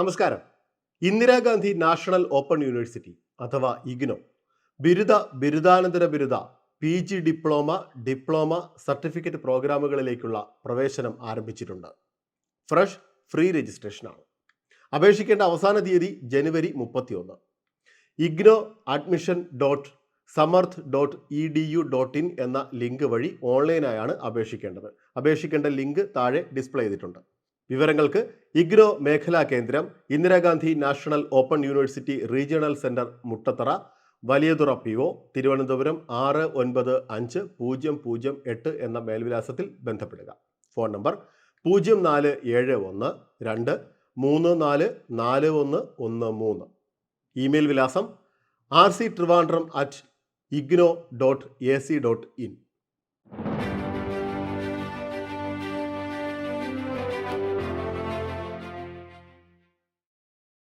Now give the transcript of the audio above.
നമസ്കാരം. Indira Gandhi national open university അഥവാ ഇഗ്നോ ബിരുദ ബിരുദാനന്തര ബിരുദ P G diploma diploma certificate പ്രോഗ്രാമുകളിലേക്കുള്ള പ്രവേശനം ആരംഭിച്ചിട്ടുണ്ട്. ഫ്രഷ് ഫ്രീ രജിസ്ട്രേഷനാണ് അപേക്ഷിക്കേണ്ട അവസാന തീയതി ജനുവരി മുപ്പത്തിയൊന്ന്. IGNOU admission dot Samarth dot E D U dot in എന്ന ലിങ്ക് വഴി ഓൺലൈനായാണ് അപേക്ഷിക്കേണ്ടത്. അപേക്ഷിക്കേണ്ട ലിങ്ക് താഴെ ഡിസ്പ്ലേ ചെയ്തിട്ടുണ്ട്. വിവരങ്ങൾക്ക് ഇഗ്നോ മേഖലാ കേന്ദ്രം Indira Gandhi national open university regional centre Muttathara Valiyathura P O Thiruvananthapuram ആറ് ഒൻപത് അഞ്ച് പൂജ്യം പൂജ്യം എട്ട് എന്ന മേൽവിലാസത്തിൽ ബന്ധപ്പെടുക. ഫോൺ നമ്പർ പൂജ്യം നാല് ഏഴ് ഒന്ന് രണ്ട് മൂന്ന് നാല് നാല് ഒന്ന് ഒന്ന് മൂന്ന്. ഇമെയിൽ വിലാസം R C Trivandrum at IGNOU dot A C dot in.